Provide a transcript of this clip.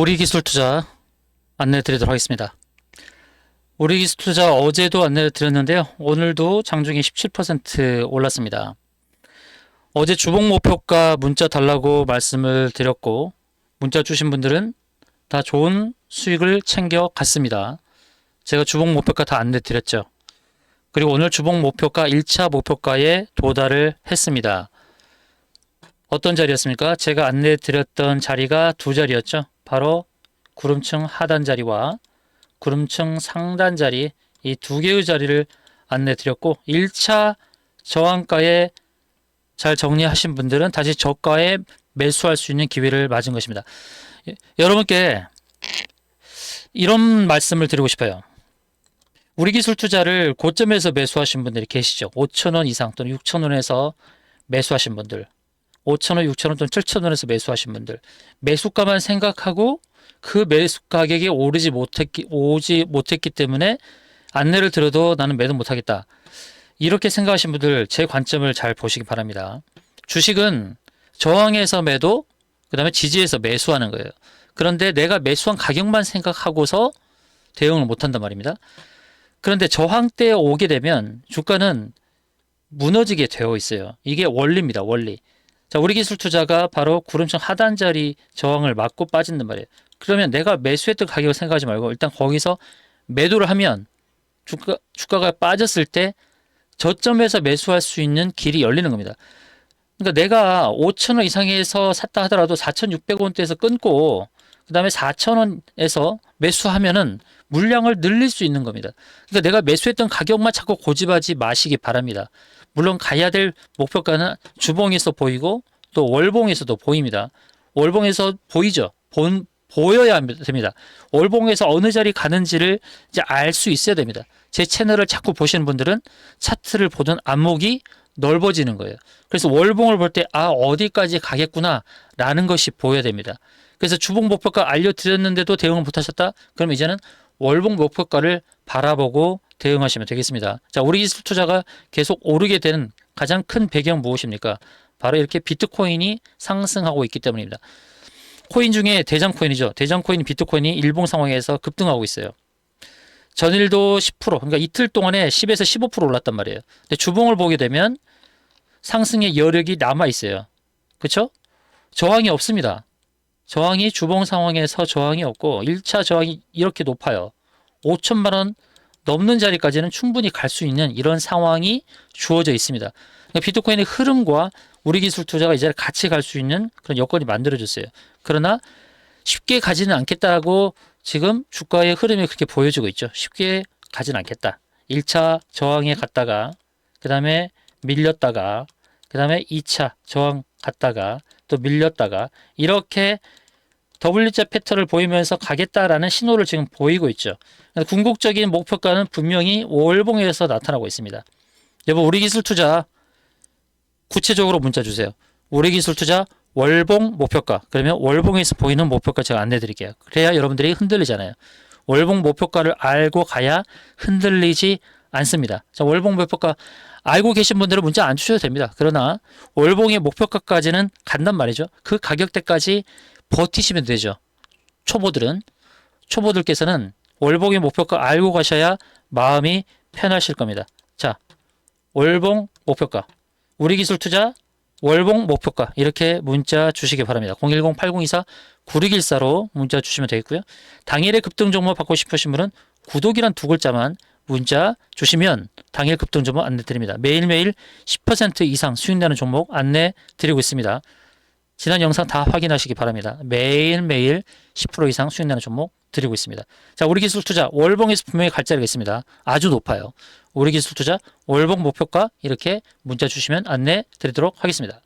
우리 기술 투자 안내 드리도록 하겠습니다. 우리 기술 투자 어제도 안내 드렸는데요. 오늘도 장중에 17% 올랐습니다. 어제 주봉 목표가 문자 달라고 말씀을 드렸고 문자 주신 분들은 다 좋은 수익을 챙겨 갔습니다. 제가 주봉 목표가 다 안내 드렸죠. 그리고 오늘 주봉 목표가 1차 목표가에 도달을 했습니다. 어떤 자리였습니까? 제가 안내 드렸던 자리가 두 자리였죠. 바로 구름층 하단 자리와 구름층 상단 자리 이 두 개의 자리를 안내 드렸고 1차 저항가에 잘 정리하신 분들은 다시 저가에 매수할 수 있는 기회를 맞은 것입니다. 예, 여러분께 이런 말씀을 드리고 싶어요. 우리 기술 투자를 고점에서 매수하신 분들이 계시죠. 5천원 이상 또는 6천원에서 매수하신 분들. 5천원, 6천원 또는 7천원에서 매수하신 분들. 매수가만 생각하고 그 매수 가격이 오르지 못했기, 오지 못했기 때문에 안내를 들어도 나는 매도 못하겠다. 이렇게 생각하신 분들 제 관점을 잘 보시기 바랍니다. 주식은 저항에서 매도, 그 다음에 지지에서 매수하는 거예요. 그런데 내가 매수한 가격만 생각하고서 대응을 못한단 말입니다. 그런데 저항 때에 오게 되면 주가는 무너지게 되어 있어요. 이게 원리입니다. 원리. 자, 우리 기술 투자가 바로 구름층 하단 자리 저항을 맞고 빠진단 말이에요. 그러면 내가 매수했던 가격을 생각하지 말고 일단 거기서 매도를 하면 주가, 주가가 빠졌을 때 저점에서 매수할 수 있는 길이 열리는 겁니다. 그러니까 내가 5천원 이상에서 샀다 하더라도 4,600원대에서 끊고 그 다음에 4,000원에서 매수하면은 물량을 늘릴 수 있는 겁니다. 그러니까 내가 매수했던 가격만 자꾸 고집하지 마시기 바랍니다. 물론 가야 될 목표가는 주봉에서 보이고 또 월봉에서도 보입니다. 월봉에서 보이죠. 본, 보여야 됩니다. 월봉에서 어느 자리 가는지를 이제 알 수 있어야 됩니다. 제 채널을 자꾸 보시는 분들은 차트를 보던 안목이 넓어지는 거예요. 그래서 월봉을 볼 때 아 어디까지 가겠구나라는 것이 보여야 됩니다. 그래서 주봉 목표가 알려드렸는데도 대응을 못하셨다? 그럼 이제는 월봉 목표가를 바라보고 대응하시면 되겠습니다. 자, 우리 기술 투자가 계속 오르게 되는 가장 큰 배경 무엇입니까? 바로 이렇게 비트코인이 상승하고 있기 때문입니다. 코인 중에 대장 코인이죠. 대장 코인 비트코인이 일봉 상황에서 급등하고 있어요. 전일도 10% 그러니까 이틀 동안에 10에서 15% 올랐단 말이에요. 근데 주봉을 보게 되면 상승의 여력이 남아 있어요. 그렇죠? 저항이 없습니다. 저항이 주봉 상황에서 저항이 없고 1차 저항이 이렇게 높아요. 5천만 원 넘는 자리까지는 충분히 갈 수 있는 이런 상황이 주어져 있습니다. 그러니까 비트코인의 흐름과 우리 기술 투자가 이제 같이 갈 수 있는 그런 여건이 만들어졌어요. 그러나 쉽게 가지는 않겠다고 지금 주가의 흐름이 그렇게 보여지고 있죠. 쉽게 가지는 않겠다. 1차 저항에 갔다가 그 다음에 밀렸다가 그 다음에 2차 저항 갔다가 또 밀렸다가 이렇게 W자 패턴을 보이면서 가겠다라는 신호를 지금 보이고 있죠. 궁극적인 목표가는 분명히 월봉에서 나타나고 있습니다. 여러분 우리 기술 투자 구체적으로 문자 주세요. 우리 기술 투자 월봉 목표가 그러면 월봉에서 보이는 목표가 제가 안내 드릴게요. 그래야 여러분들이 흔들리잖아요. 월봉 목표가를 알고 가야 흔들리지 않습니다. 자, 월봉 목표가 알고 계신 분들은 문자 안 주셔도 됩니다. 그러나 월봉의 목표가까지는 간단 말이죠. 그 가격대까지 버티시면 되죠. 초보들은 초보들께서는 월봉의 목표가 알고 가셔야 마음이 편하실 겁니다. 자, 월봉 목표가 우리 기술 투자 월봉 목표가 이렇게 문자 주시기 바랍니다. 010-8024-9614로 문자 주시면 되겠고요. 당일의 급등 정보 받고 싶으신 분은 구독이란 두 글자만 문자 주시면 당일 급등 정보 안내 드립니다. 매일매일 10% 이상 수익 나는 종목 안내 드리고 있습니다. 지난 영상 다 확인하시기 바랍니다. 매일매일 10% 이상 수익 나는 종목 드리고 있습니다. 자, 우리 기술 투자 월봉에서 분명히 갈 자리가 있습니다. 아주 높아요. 우리 기술 투자 월봉 목표가 이렇게 문자 주시면 안내 드리도록 하겠습니다.